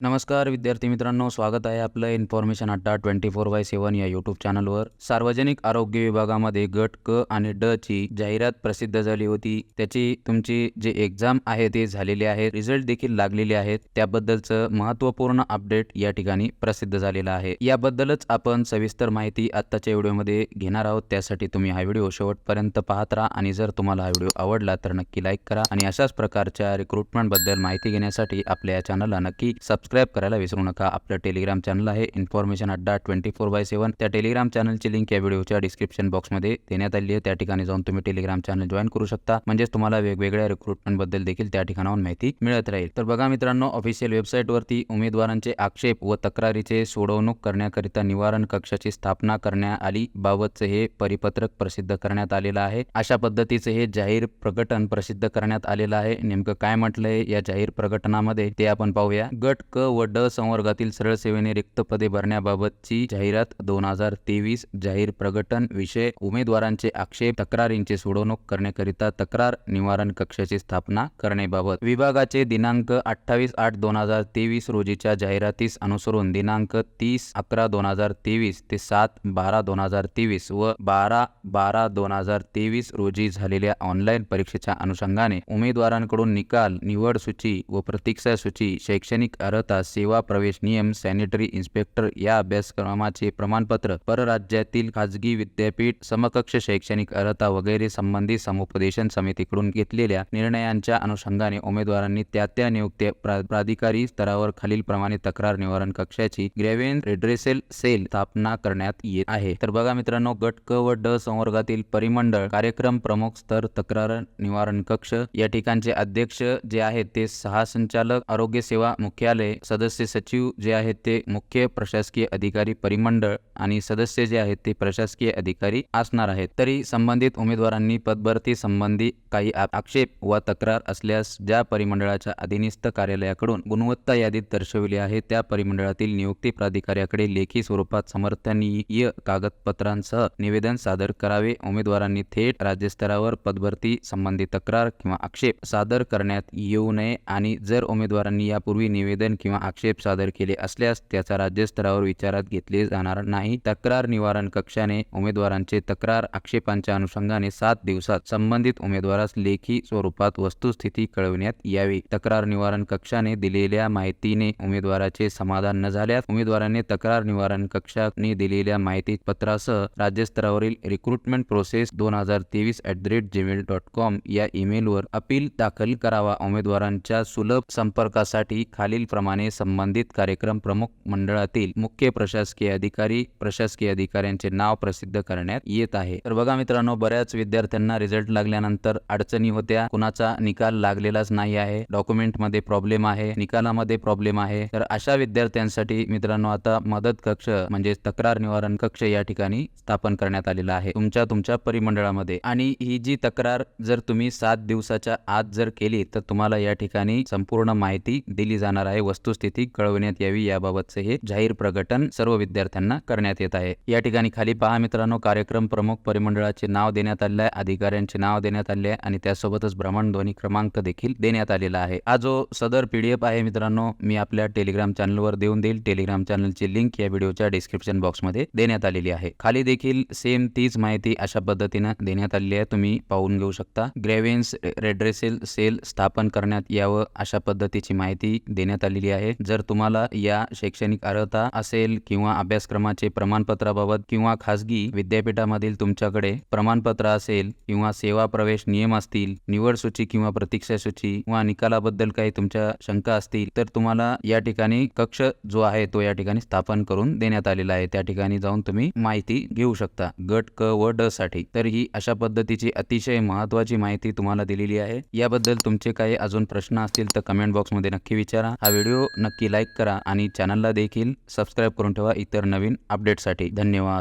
नमस्कार विद्यार्थी मित्रांनो स्वागत आहे आपलं information Adda twenty four by सेवन या यूट्यूब चॅनलवर सार्वजनिक आरोग्य विभागामध्ये गट क आणि ड ची जाहिरात प्रसिद्ध झाली होती. त्याची तुमची जे एक्झाम आहे ते झालेले आहे रिझल्ट देखील लागलेले आहेत. त्याबद्दलचं महत्त्वपूर्ण अपडेट या ठिकाणी प्रसिद्ध झालेलं आहे. याबद्दलच आपण सविस्तर माहिती आत्ताच्या व्हिडिओमध्ये घेणार आहोत. त्यासाठी तुम्ही हा व्हिडिओ शेवटपर्यंत पाहत राहा आणि जर तुम्हाला हा व्हिडिओ आवडला तर नक्की लाईक करा आणि अशाच प्रकारच्या रिक्रुटमेंटबद्दल माहिती घेण्यासाठी आपल्या या चॅनलला नक्की सबस्क्राईब करायला विसरू नका. आपलं टेलिग्राम चॅनल आहे. Information Adda twenty four by seven त्या टेलिग्राम चॅनलची लिंक या व्हिडिओच्या डिस्क्रिप्शन बॉक्समध्ये देण्यात आली आहे. त्या ठिकाणी जाऊन तुम्ही टेलिग्राम चॅनल जॉईन करू शकता. म्हणजेच तुम्हाला वेगवेगळ्या रिक्रुटमेंटबद्दल देखील त्या ठिकाणाहून माहिती मिळत राहील. तर बघा मित्रांनो ऑफिशियल वेबसाईटवरती उमेदवारांचे आक्षेप व तक्रारीचे सोडवणूक करण्याकरिता निवारण कक्षाची स्थापना करण्यात आली बाबतचे हे परिपत्रक प्रसिद्ध करण्यात आलेलं आहे. अशा पद्धतीचे हे जाहीर प्रकटन प्रसिद्ध करण्यात आलेलं आहे. नेमकं काय म्हटलंय या जाहीर प्रकटनामध्ये ते आपण पाहूया. गट क व ड संवर्गातील सरळ सेवेने रिक्त पदे भरण्याबाबतची जाहिरात दोन हजार तेवीस जाहीर प्रगटन विषय उमेदवारांचे आक्षेप तक्रारींची सोडवणूक करण्याकरिता तक्रार निवारण कक्षाची स्थापना करण्याबाबत विभागाचे दिनांक अठ्ठावीस आठ दोन हजार तेवीस रोजीच्या जाहिरातीस अनुसरून दिनांक तीस अकरा दोन हजार तेवीस ते सात बारा दोन हजार तेवीस व बारा बारा दोन हजार तेवीस रोजी झालेल्या ऑनलाईन परीक्षेच्या अनुषंगाने उमेदवारांकडून निकाल निवड सूची व प्रतीक्षा सूची शैक्षणिक करता सेवा प्रवेश नियम सॅनिटरी इन्स्पेक्टर या अभ्यासक्रमाचे प्रमाणपत्र परराज्यातील खाजगी विद्यापीठ समकक्ष शैक्षणिक अर्हता वगैरे संबंधी समुपदेशन समितीकडून घेतलेल्या निर्णयांच्या अनुषंगाने उमेदवारांनी त्या त्या नियुक्त्या प्रा- प्राधिकारी स्तरावर खालीलप्रमाणे तक्रार निवारण कक्षाची ग्रेव्हेन रेड्रेसेल सेल स्थापना करण्यात येत आहे. तर बघा मित्रांनो गट क व ड संवर्गातील परिमंडळ कार्यक्रम प्रमुख स्तर तक्रार निवारण कक्ष या ठिकाणचे अध्यक्ष जे आहेत ते सहा संचालक आरोग्य सेवा मुख्यालय सदस्य सचिव जे आहेत ते मुख्य प्रशासकीय अधिकारी परिमंडळ आणि सदस्य जे आहेत ते प्रशासकीय अधिकारी असणार आहेत. तरी संबंधित उमेदवारांनी पदभरती संबंधी काही आक्षेप व तक्रार असल्यास ज्या परिमंडळाच्या अधीनस्थ कार्यालयाकडून गुणवत्ता यादीत दर्शविली आहे त्या परिमंडळातील नियुक्ती प्राधिकाऱ्याकडे लेखी स्वरूपात समर्थनीय कागदपत्रांसह निवेदन सादर करावे. उमेदवारांनी थेट राज्यस्तरावर पदभरती संबंधी तक्रार किंवा आक्षेप सादर करण्यात येऊ नये आणि जर उमेदवारांनी यापूर्वी निवेदन किंवा किंवा आक्षेप सादर केले असल्यास त्याचा राज्यस्तरावर विचारात घेतले जाणार नाही. तक्रार निवारण कक्षाने उमेदवारांचे तक्रार आक्षेपांच्या अनुषंगाने सात दिवसात संबंधित उमेदवारास लेखी स्वरूपात वस्तुस्थिती कळविण्यात यावी. तक्रार निवारण कक्षाने दिलेल्या माहितीने उमेदवाराचे समाधान न झाल्यास उमेदवाराने तक्रार निवारण कक्षाने दिलेल्या माहिती पत्रासह राज्यस्तरावरील रिक्रुटमेंट प्रोसेस दोन हजार तेवीस at the rate Gmail dot com या ईमेलवर अपील दाखल करावा. उमेदवारांच्या सुलभ संपर्कासाठी खालीलप्रमाणे संबंधित कार्यक्रम प्रमुख मंडळातील मुख्य प्रशासकीय अधिकारी प्रशासकीय अधिकाऱ्यांचे नाव प्रसिद्ध करण्यात येत आहे. तर बघा मित्रांनो बऱ्याच विद्यार्थ्यांना रिझल्ट लागल्यानंतर अडचणी होत्या. कुणाचा निकाल लागलेलाच नाही आहे. डॉक्युमेंटमध्ये प्रॉब्लेम आहे. निकालामध्ये प्रॉब्लेम आहे. तर अशा विद्यार्थ्यांसाठी मित्रांनो आता मदत कक्ष म्हणजे तक्रार निवारण कक्ष या ठिकाणी स्थापन करण्यात आलेला आहे. तुमच्या तुमच्या परिमंडळामध्ये. आणि ही जी तक्रार जर तुम्ही सात दिवसाच्या आत जर केली तर तुम्हाला या ठिकाणी संपूर्ण माहिती दिली जाणार आहे. वस्तुस्थिती कळविण्यात यावी याबाबतचे हे जाहीर प्रकटन सर्व विद्यार्थ्यांना करण्यात येत आहे. या ठिकाणी खाली पहा मित्रांनो कार्यक्रम प्रमुख परिमंडळाचे नाव देण्यात आले आहे अधिकाऱ्यांचे नाव देण्यात आले आहे आणि त्यासोबतच भ्रमणध्वनी क्रमांक देखील देण्यात आलेला आहे. हा जो सदर पीडीएफ आहे मित्रांनो मी आपल्या टेलिग्राम चॅनलवर देऊन देईल. टेलिग्राम चॅनलची लिंक या व्हिडिओच्या डिस्क्रिप्शन बॉक्समध्ये देण्यात आलेली आहे. खाली देखील सेम तीच माहिती अशा पद्धतीनं देण्यात आलेली आहे. तुम्ही पाहून घेऊ शकता. ग्रेव्हेन्स रेड्रेसेल सेल स्थापन करण्यात यावं अशा पद्धतीची माहिती देण्यात आलेली आहे. जर तुम्हाला या शैक्षणिक अर्हता असेल किंवा अभ्यासक्रमाचे प्रमाणपत्राबाबत किंवा खासगी विद्यापीठामधील तुमच्याकडे प्रमाणपत्र असेल किंवा सेवा प्रवेश नियम असतील निवड सूची किंवा प्रतीक्षा सूची किंवा निकालाबद्दल काही तुमच्या शंका असतील तर तुम्हाला या ठिकाणी कक्ष जो आहे तो या ठिकाणी स्थापन करून देण्यात आलेला आहे. त्या ठिकाणी जाऊन तुम्ही माहिती घेऊ शकता. गट क व ड साठी. तर ही अशा पद्धतीची अतिशय महत्वाची माहिती तुम्हाला दिलेली आहे. याबद्दल तुमचे काही अजून प्रश्न असतील तर कमेंट बॉक्समध्ये नक्की विचारा. हा व्हिडिओ नक्की लाईक करा आणि चॅनलला देखील सबस्क्राईब करून ठेवा इतर नवीन अपडेटसाठी धन्यवाद.